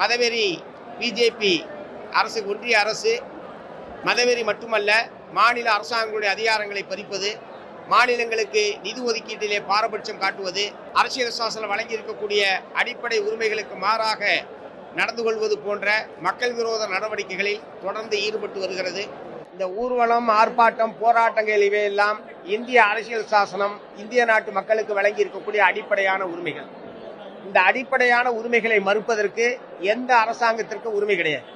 மதவெறி பிஜேபி அரசு ஒன்றிய அரசு. மதவெறி மட்டுமல்ல மாநில அரசாங்கங்களுடைய அதிகாரங்களை பறிப்பது மாநிலங்களுக்கு நிதி ஒதுக்கீட்டிலே பாரபட்சம் காட்டுவது அரசியல் சாசனம் வழங்கியிருக்கக்கூடிய அடிப்படை உரிமைகளுக்கு மாறாக நடந்து கொள்வது போன்ற மக்கள் விரோத நடவடிக்கைகளில் தொடர்ந்து ஈடுபட்டு வருகிறது. இந்த ஊர்வலம் ஆர்ப்பாட்டம் போராட்டங்கள் இவையெல்லாம் இந்திய அரசியல் சாசனம் இந்திய நாட்டு மக்களுக்கு வழங்கி இருக்கக்கூடிய அடிப்படையான உரிமைகள். இந்த அடிப்படையான உரிமைகளை மறுப்பதற்கு எந்த அரசாங்கத்திற்கும் உரிமை கிடையாது.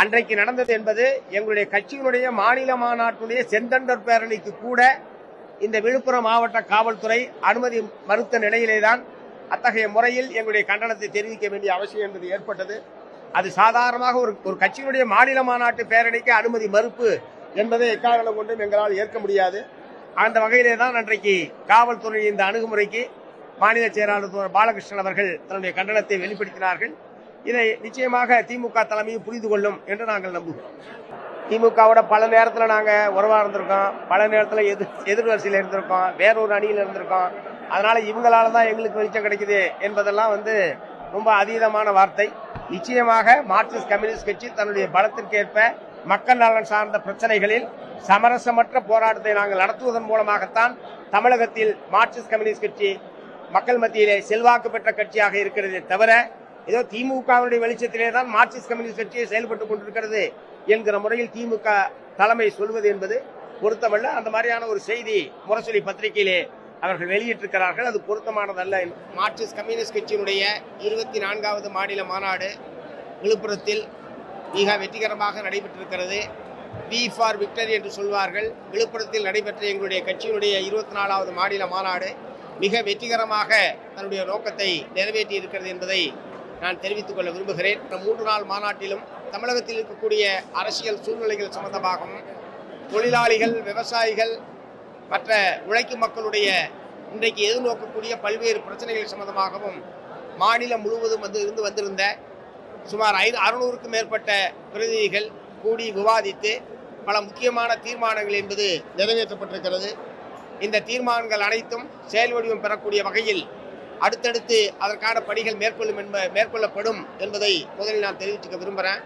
அன்றைக்கு நடந்தது என்பது எங்களுடைய கட்சியினுடைய மாநில மாநாட்டுடைய செந்தண்டர் பேரணிக்கு கூட இந்த விழுப்புரம் மாவட்ட காவல்துறை அனுமதி மறுத்த நிலையிலேதான் அத்தகைய முறையில் எங்களுடைய கண்டனத்தை தெரிவிக்க வேண்டிய அவசியம் என்பது ஏற்பட்டது. அது சாதாரணமாக ஒரு ஒரு கட்சியினுடைய மாநில மாநாட்டு பேரணிக்கு அனுமதி மறுப்பு என்பதை எக்காரணம் கொண்டும் எங்களால் ஏற்க முடியாது. அந்த வகையிலே தான் அன்றைக்கு காவல்துறை இந்த அணுகுமுறைக்கு மாநில செயலாளர் பாலகிருஷ்ணன் அவர்கள் தன்னுடைய கண்டனத்தை வெளிப்படுத்தினார்கள். இதை நிச்சயமாக திமுக தலைமையும் புரிந்து கொள்ளும் என்று நாங்கள் நம்புகிறோம். திமுகவோட பல நேரத்தில் நாங்கள் உறவாக இருந்திருக்கோம். பல நேரத்தில் எதிர் எதிர்வரிசையில் இருந்திருக்கோம். வேறொரு அணியில் இருந்திருக்கோம். அதனால இவங்களால தான் எங்களுக்கு வெளிச்சம் கிடைக்குது என்பதெல்லாம் வந்து ரொம்ப அதீதமான வார்த்தை. நிச்சயமாக மார்க்சிஸ்ட் கம்யூனிஸ்ட் கட்சி தன்னுடைய பலத்திற்கேற்ப மக்கள் நலன் சார்ந்த பிரச்சனைகளில் சமரசமற்ற போராட்டத்தை நாங்கள் நடத்துவதன் மூலமாகத்தான் தமிழகத்தில் மார்க்சிஸ்ட் கம்யூனிஸ்ட் கட்சி மக்கள் மத்தியிலே செல்வாக்கு பெற்ற கட்சியாக இருக்கிறதே தவிர ஏதோ திமுகவினுடைய வெளிச்சத்திலே தான் மார்க்சிஸ்ட் கம்யூனிஸ்ட் கட்சியை செயல்பட்டுக் கொண்டிருக்கிறது என்கிற முறையில் திமுக தலைமை சொல்வது என்பது பொருத்தமல்ல. அந்த மாதிரியான ஒரு செய்தி முரசொலி பத்திரிகையிலே அவர்கள் வெளியிட்டிருக்கிறார்கள். அது பொருத்தமானதல்ல. மார்க்சிஸ்ட் கம்யூனிஸ்ட் கட்சியினுடைய இருபத்தி நான்காவது மாநில மாநாடு விழுப்புரத்தில் மிக வெற்றிகரமாக நடைபெற்றிருக்கிறது. வி ஃபார் விக்டரி என்று சொல்வார்கள். விழுப்புரத்தில் நடைபெற்ற எங்களுடைய கட்சியினுடைய இருபத்தி நாலாவது மாநில மாநாடு மிக வெற்றிகரமாக தன்னுடைய நோக்கத்தை நிறைவேற்றி இருக்கிறது என்பதை நான் தெரிவித்துக் கொள்ள விரும்புகிறேன். மூன்று நாள் மாநாட்டிலும் தமிழகத்தில் இருக்கக்கூடிய அரசியல் சூழ்நிலைகள் சம்பந்தமாகவும் தொழிலாளிகள் விவசாயிகள் மற்ற உழைக்கும் மக்களுடைய இன்றைக்கு எதிர்நோக்கக்கூடிய பல்வேறு பிரச்சனைகள் சம்பந்தமாகவும் மாநிலம் முழுவதும் வந்து இருந்து வந்திருந்த சுமார் ஐ அறுநூறுக்கும் மேற்பட்ட பிரதிநிதிகள் கூடி விவாதித்து பல முக்கியமான தீர்மானங்கள் என்பது நிறைவேற்றப்பட்டிருக்கிறது. இந்த தீர்மானங்கள் அனைத்தும் செயல் வடிவம் பெறக்கூடிய வகையில் அடுத்தடுத்து அதற்கான பணிகள் மேற்கொள்ளும் என்ப மேற்கொள்ளப்படும் என்பதை முதலில் நான் தெரிவித்துக்க விரும்புகிறேன்